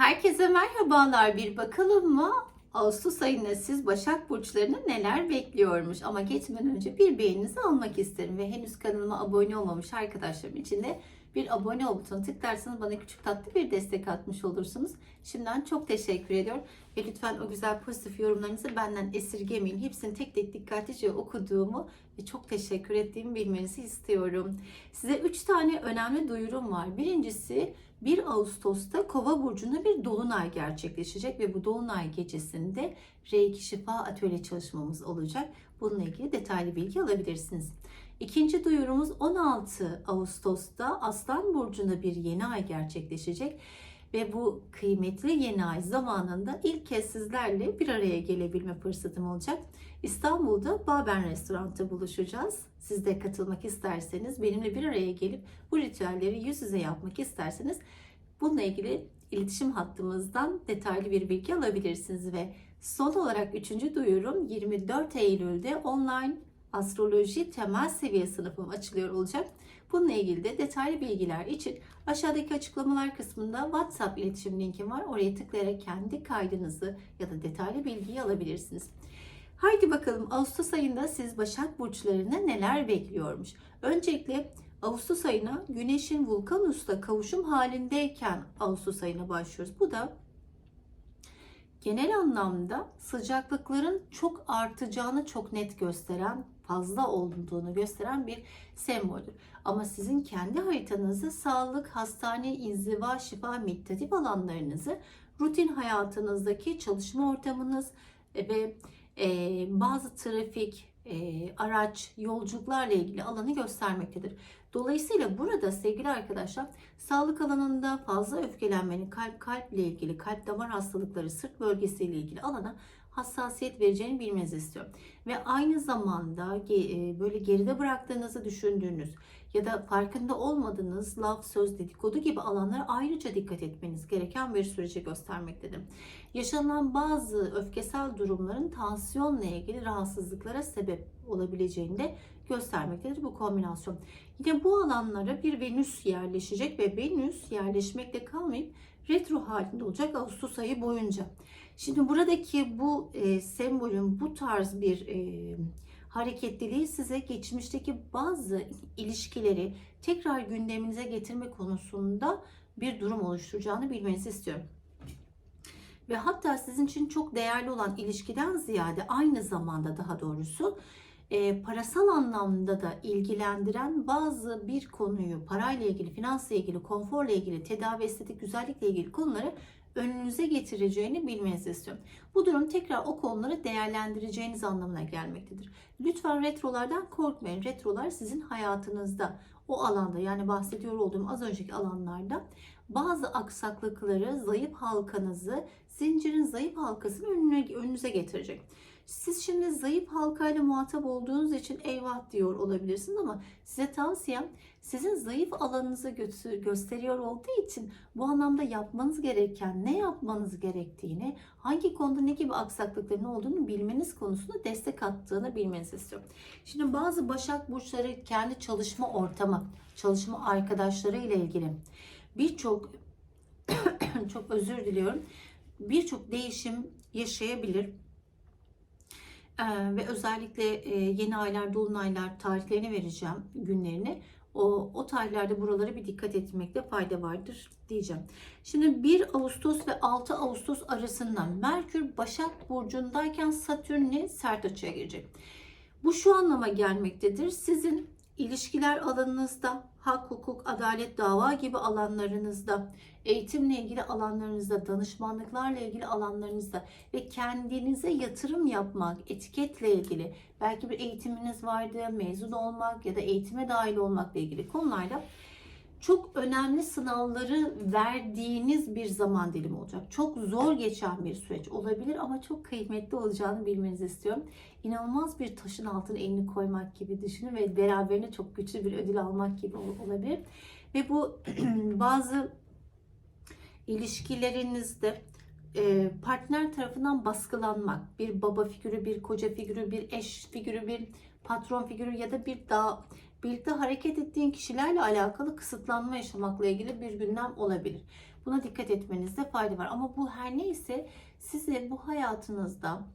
Herkese merhabalar. Bir bakalım mı? Ağustos ayında siz Başak Burçlarını neler bekliyormuş? Ama geçmeden önce bir beğeninizi almak isterim. Ve henüz kanalıma abone olmamış arkadaşlarım için de bir abone ol butonuna tıklarsanız bana küçük tatlı bir destek atmış olursunuz. Şimdiden çok teşekkür ediyorum. Ve lütfen o güzel pozitif yorumlarınızı benden esirgemeyin. Hepsini tek tek dikkatlice okuduğumu ve çok teşekkür ettiğimi bilmenizi istiyorum. Size 3 tane önemli duyurum var. Birincisi 1 Ağustos'ta Kova burcunda bir dolunay gerçekleşecek ve bu dolunay gecesinde Reiki Şifa Atölye çalışmamız olacak. Bununla ilgili detaylı bilgi alabilirsiniz. İkinci duyurumuz 16 Ağustos'ta Aslan burcunda bir yeni ay gerçekleşecek ve bu kıymetli yeni ay zamanında ilk kez sizlerle bir araya gelebilme fırsatım olacak. İstanbul'da Baben Restorant'ta buluşacağız. Siz de katılmak isterseniz, benimle bir araya gelip bu ritüelleri yüz yüze yapmak isterseniz bununla ilgili iletişim hattımızdan detaylı bir bilgi alabilirsiniz ve son olarak üçüncü duyurum 24 Eylül'de online astroloji temel seviye sınıfım açılıyor olacak. Bununla ilgili de detaylı bilgiler için aşağıdaki açıklamalar kısmında WhatsApp iletişim linkim var. Oraya tıklayarak kendi kaydınızı ya da detaylı bilgiyi alabilirsiniz. Haydi bakalım Ağustos ayında siz Başak Burçlarına neler bekliyormuş? Öncelikle Ağustos ayına Güneş'in Vulkanus'ta kavuşum halindeyken Ağustos ayına başlıyoruz. Bu da genel anlamda sıcaklıkların çok artacağını çok net gösteren, fazla olduğunu gösteren bir semboldür. Ama sizin kendi haritanızı sağlık, hastane, inziva, şifa, meditatif alanlarınızı, rutin hayatınızdaki çalışma ortamınız ve e, bazı trafik, e, araç, yolculuklarla ilgili alanı göstermektedir. Dolayısıyla burada sevgili arkadaşlar sağlık alanında fazla öfkelenmenin kalp kalple ilgili, kalp damar hastalıkları, sırt bölgesiyle ilgili alana hassasiyet vereceğini bilmenizi istiyorum. Ve aynı zamanda e, böyle geride bıraktığınızı düşündüğünüz ya da farkında olmadığınız laf, söz, dedikodu gibi alanlara ayrıca dikkat etmeniz gereken bir süreci göstermektedir. Yaşanan bazı öfkesel durumların tansiyonla ilgili rahatsızlıklara sebep olabileceğini de göstermektedir bu kombinasyon. Yine bu alanlara bir Venüs yerleşecek ve Venüs yerleşmekle kalmayıp retro halinde olacak Ağustos ayı boyunca. Şimdi buradaki bu e, sembolün bu tarz bir e, hareketliliği size geçmişteki bazı ilişkileri tekrar gündeminize getirme konusunda bir durum oluşturacağını bilmenizi istiyorum. Ve hatta sizin için çok değerli olan ilişkiden ziyade aynı zamanda daha doğrusu e, parasal anlamda da ilgilendiren bazı bir konuyu parayla ilgili, finansla ilgili, konforla ilgili, tedavi, estetik, güzellikle ilgili konuları önünüze getireceğini bilmenizi istiyorum. Bu durum tekrar o konuları değerlendireceğiniz anlamına gelmektedir. Lütfen retrolardan korkmayın. Retrolar sizin hayatınızda o alanda yani bahsediyor olduğum az önceki alanlarda bazı aksaklıkları, zayıf halkanızı, zincirin zayıf halkasını önüne, önünüze getirecek. Siz şimdi zayıf halkayla muhatap olduğunuz için eyvah diyor olabilirsiniz ama size tavsiyem sizin zayıf alanınızı gösteriyor olduğu için bu anlamda yapmanız gereken, ne yapmanız gerektiğini, hangi konuda ne gibi aksaklıkların olduğunu bilmeniz konusunda destek attığını bilmenizi istiyorum. Şimdi bazı Başak Burçları kendi çalışma ortamı, çalışma arkadaşları ile ilgili birçok çok özür diliyorum. Birçok değişim yaşayabilir ve özellikle yeni aylar, dolunaylar tarihlerini vereceğim günlerini. O, o tarihlerde buralara bir dikkat etmekte fayda vardır diyeceğim. Şimdi 1 Ağustos ve 6 Ağustos arasında Merkür Başak Burcu'ndayken Satürn'e sert açıya girecek. Bu şu anlama gelmektedir. Sizin ilişkiler alanınızda, hak, hukuk, adalet, dava gibi alanlarınızda, eğitimle ilgili alanlarınızda, danışmanlıklarla ilgili alanlarınızda ve kendinize yatırım yapmak, etiketle ilgili, belki bir eğitiminiz vardı, mezun olmak ya da eğitime dahil olmakla ilgili konularda çok önemli sınavları verdiğiniz bir zaman dilimi olacak. Çok zor geçen bir süreç olabilir ama çok kıymetli olacağını bilmenizi istiyorum. İnanılmaz bir taşın altına elini koymak gibi düşünün ve beraberinde çok güçlü bir ödül almak gibi olabilir. Ve bu bazı ilişkilerinizde e, partner tarafından baskılanmak, bir baba figürü, bir koca figürü, bir eş figürü, bir patron figürü ya da bir daha birlikte hareket ettiğin kişilerle alakalı kısıtlanma yaşamakla ilgili bir gündem olabilir. Buna dikkat etmenizde fayda var. Ama bu her neyse size bu hayatınızda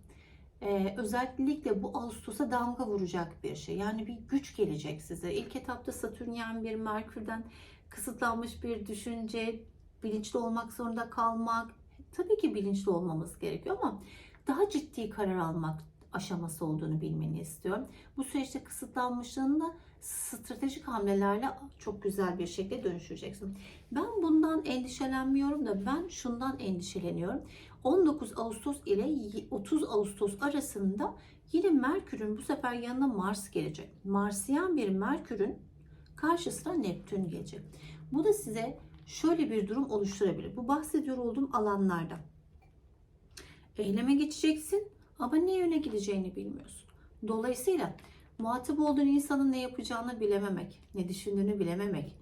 ee, özellikle bu Ağustos'a damga vuracak bir şey. Yani bir güç gelecek size. İlk etapta Satürnyen bir Merkür'den kısıtlanmış bir düşünce, bilinçli olmak zorunda kalmak. Tabii ki bilinçli olmamız gerekiyor ama daha ciddi karar almak aşaması olduğunu bilmeni istiyorum. Bu süreçte kısıtlanmışlığını da stratejik hamlelerle çok güzel bir şekilde dönüşeceksin. Ben bundan endişelenmiyorum da ben şundan endişeleniyorum. 19 Ağustos ile 30 Ağustos arasında yine Merkür'ün bu sefer yanına Mars gelecek. Marsiyen bir Merkür'ün karşısına Neptün gelecek. Bu da size şöyle bir durum oluşturabilir. Bu bahsediyor olduğum alanlarda. Eyleme geçeceksin ama ne yöne gideceğini bilmiyorsun. Dolayısıyla muhatap olduğun insanın ne yapacağını bilememek, ne düşündüğünü bilememek,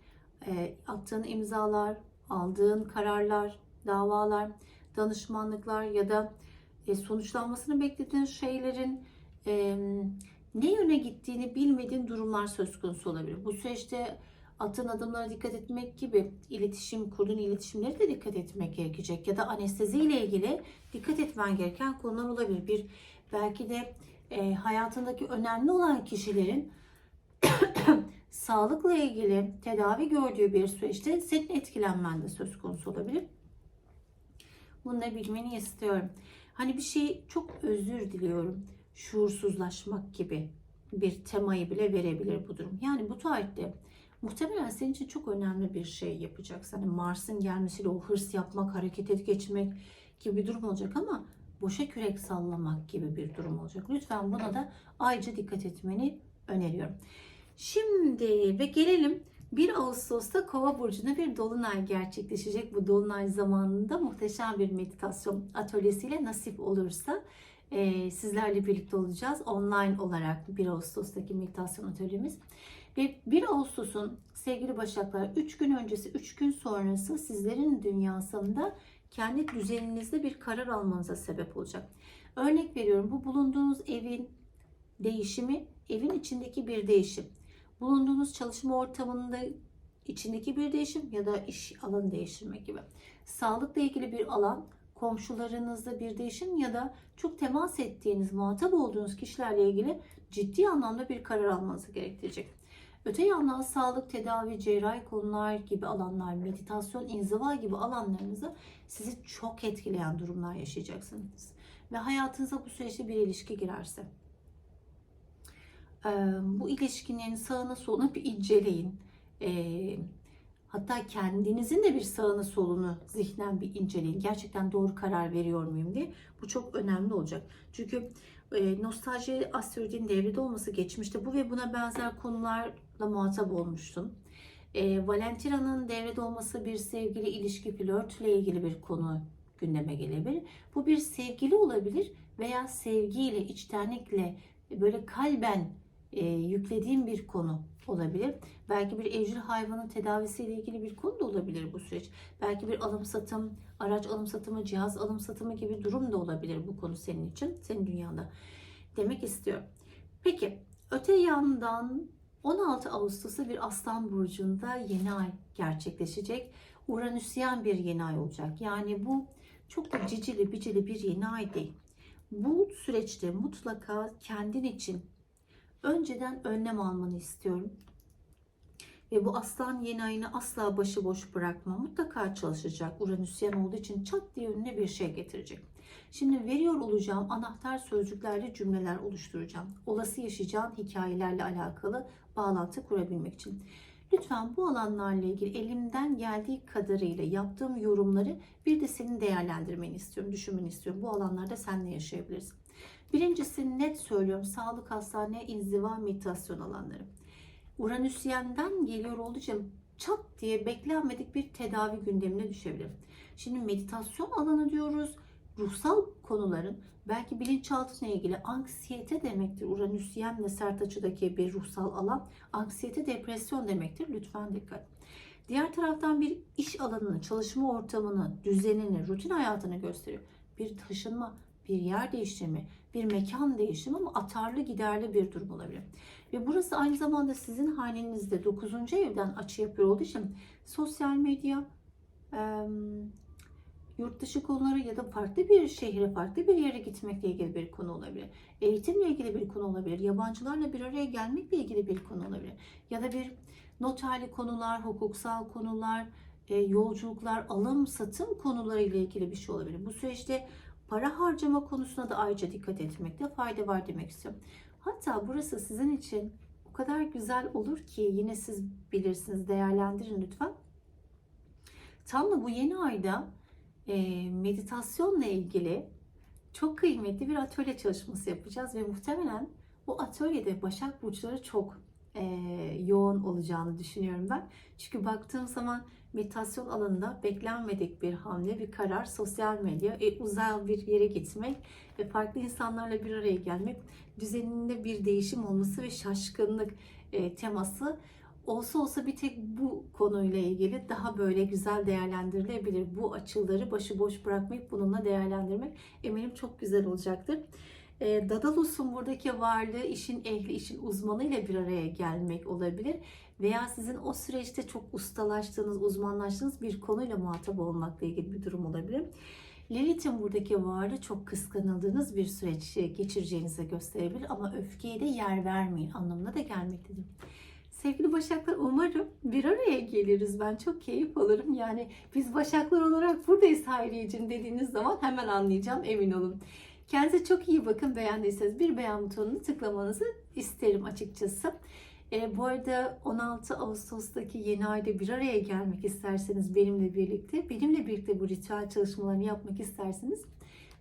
e, attığın imzalar, aldığın kararlar, davalar, danışmanlıklar ya da e, sonuçlanmasını beklediğin şeylerin e, ne yöne gittiğini bilmediğin durumlar söz konusu olabilir. Bu süreçte attığın adımlara dikkat etmek gibi iletişim, kurduğun iletişimlere de dikkat etmek gerekecek. Ya da anestezi ile ilgili dikkat etmen gereken konular olabilir. Bir belki de e, hayatındaki önemli olan kişilerin sağlıkla ilgili tedavi gördüğü bir süreçte senin etkilenmen de söz konusu olabilir. Bunu da bilmeni istiyorum. Hani bir şey çok özür diliyorum. Şuursuzlaşmak gibi bir temayı bile verebilir bu durum. Yani bu tarihte muhtemelen senin için çok önemli bir şey yapacaksın. Hani Mars'ın gelmesiyle o hırs yapmak, harekete geçmek gibi bir durum olacak ama boşa kürek sallamak gibi bir durum olacak. Lütfen buna da ayrıca dikkat etmeni öneriyorum. Şimdi ve gelelim 1 Ağustos'ta Kova burcunda bir dolunay gerçekleşecek. Bu dolunay zamanında muhteşem bir meditasyon atölyesiyle nasip olursa e, sizlerle birlikte olacağız. Online olarak 1 Ağustos'taki meditasyon atölyemiz. Ve 1 Ağustos'un sevgili Başaklar 3 gün öncesi 3 gün sonrası sizlerin dünyasında kendi düzeninizde bir karar almanıza sebep olacak. Örnek veriyorum bu bulunduğunuz evin değişimi evin içindeki bir değişim bulunduğunuz çalışma ortamında içindeki bir değişim ya da iş alanı değiştirmek gibi. Sağlıkla ilgili bir alan, komşularınızda bir değişim ya da çok temas ettiğiniz, muhatap olduğunuz kişilerle ilgili ciddi anlamda bir karar almanızı gerektirecek. Öte yandan sağlık, tedavi, cerrahi konular gibi alanlar, meditasyon, inziva gibi alanlarınızı sizi çok etkileyen durumlar yaşayacaksınız. Ve hayatınıza bu süreçte bir ilişki girerse bu ilişkinin sağını solunu bir inceleyin. Hatta kendinizin de bir sağını solunu zihnen bir inceleyin. Gerçekten doğru karar veriyor muyum diye. Bu çok önemli olacak. Çünkü nostalji astrolojinin devrede olması geçmişte bu ve buna benzer konularla muhatap olmuştum. E, Valentina'nın devrede olması bir sevgili ilişki flörtle ilgili bir konu gündeme gelebilir. Bu bir sevgili olabilir veya sevgiyle, içtenlikle böyle kalben e, yüklediğim bir konu olabilir. Belki bir evcil hayvanın tedavisiyle ilgili bir konu da olabilir bu süreç. Belki bir alım satım, araç alım satımı, cihaz alım satımı gibi durum da olabilir bu konu senin için, senin dünyanda. Demek istiyorum. Peki öte yandan 16 Ağustos'ta bir Aslan Burcu'nda yeni ay gerçekleşecek. Uranüsyen bir yeni ay olacak. Yani bu çok da cicili bicili bir yeni ay değil. Bu süreçte mutlaka kendin için önceden önlem almanı istiyorum. Ve bu aslan yeni ayını asla başıboş bırakma. Mutlaka çalışacak. Uranüsyen olduğu için çat diye önüne bir şey getirecek. Şimdi veriyor olacağım anahtar sözcüklerle cümleler oluşturacağım. Olası yaşayacağın hikayelerle alakalı bağlantı kurabilmek için. Lütfen bu alanlarla ilgili elimden geldiği kadarıyla yaptığım yorumları bir de senin değerlendirmeni istiyorum, düşünmeni istiyorum. Bu alanlarda sen ne yaşayabilirsin? Birincisi net söylüyorum sağlık hastane inziva meditasyon alanları. Uranüsyenden geliyor olduğu için çat diye beklenmedik bir tedavi gündemine düşebilir. Şimdi meditasyon alanı diyoruz. Ruhsal konuların belki bilinçaltına ilgili anksiyete demektir. Uranüsyenle sert açıdaki bir ruhsal alan anksiyete depresyon demektir. Lütfen dikkat. Diğer taraftan bir iş alanını, çalışma ortamını, düzenini, rutin hayatını gösteriyor. Bir taşınma, bir yer değiştirme, bir mekan değişimi ama atarlı giderli bir durum olabilir. Ve burası aynı zamanda sizin hanenizde 9. evden açı yapıyor olduğu için sosyal medya, yurt dışı konuları ya da farklı bir şehre, farklı bir yere gitmekle ilgili bir konu olabilir. Eğitimle ilgili bir konu olabilir. Yabancılarla bir araya gelmekle ilgili bir konu olabilir. Ya da bir noterli konular, hukuksal konular, e, yolculuklar, alım, satım konuları ile ilgili bir şey olabilir. Bu süreçte para harcama konusuna da ayrıca dikkat etmekte fayda var demek istiyorum. Hatta burası sizin için o kadar güzel olur ki yine siz bilirsiniz değerlendirin lütfen. Tam da bu yeni ayda e, meditasyonla ilgili çok kıymetli bir atölye çalışması yapacağız ve muhtemelen bu atölyede Başak Burçları çok e, yoğun olacağını düşünüyorum ben. Çünkü baktığım zaman meditasyon alanında beklenmedik bir hamle, bir karar, sosyal medya, e, uzak bir yere gitmek ve farklı insanlarla bir araya gelmek, düzeninde bir değişim olması ve şaşkınlık e, teması olsa olsa bir tek bu konuyla ilgili daha böyle güzel değerlendirilebilir. Bu açıları başıboş bırakmayıp bununla değerlendirmek eminim çok güzel olacaktır. E, Dadalus'un buradaki varlığı işin ehli, işin uzmanı ile bir araya gelmek olabilir. Veya sizin o süreçte çok ustalaştığınız, uzmanlaştığınız bir konuyla muhatap olmakla ilgili bir durum olabilir. Lilith'in buradaki varlığı çok kıskanıldığınız bir süreç geçireceğinizi gösterebilir ama öfkeye de yer vermeyin anlamına da gelmektedir. Sevgili Başaklar umarım bir araya geliriz. Ben çok keyif alırım. Yani biz Başaklar olarak buradayız Hayriyeciğim dediğiniz zaman hemen anlayacağım emin olun. Kendinize çok iyi bakın. Beğendiyseniz bir beğen butonunu tıklamanızı isterim açıkçası. E, bu arada 16 Ağustos'taki yeni ayda bir araya gelmek isterseniz benimle birlikte, benimle birlikte bu ritüel çalışmalarını yapmak isterseniz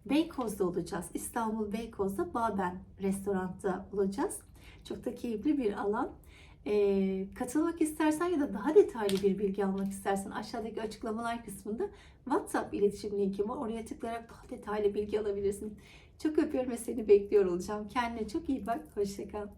Beykoz'da olacağız. İstanbul Beykoz'da Baben restoranda olacağız. Çok da keyifli bir alan. E, katılmak istersen ya da daha detaylı bir bilgi almak istersen aşağıdaki açıklamalar kısmında WhatsApp iletişim linkim var. Oraya tıklayarak daha detaylı bilgi alabilirsin. Çok öpüyorum ve seni bekliyor olacağım. Kendine çok iyi bak. Hoşçakal.